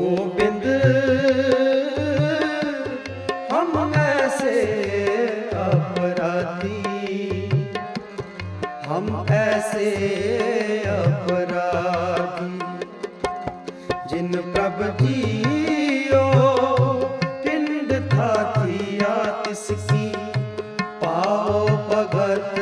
ਤੂੰ ਬਿੰਦ ਹਮ ਅਪਰਾਧੀ। ਹਮ ਐਸੇ ਅਪਰਾਧੀ ਜਿਨ ਪ੍ਰਭ ਜੀਓ ਪਿੰਡ ਥਾਥੀਆ ਪਾਓ ਭਗਤ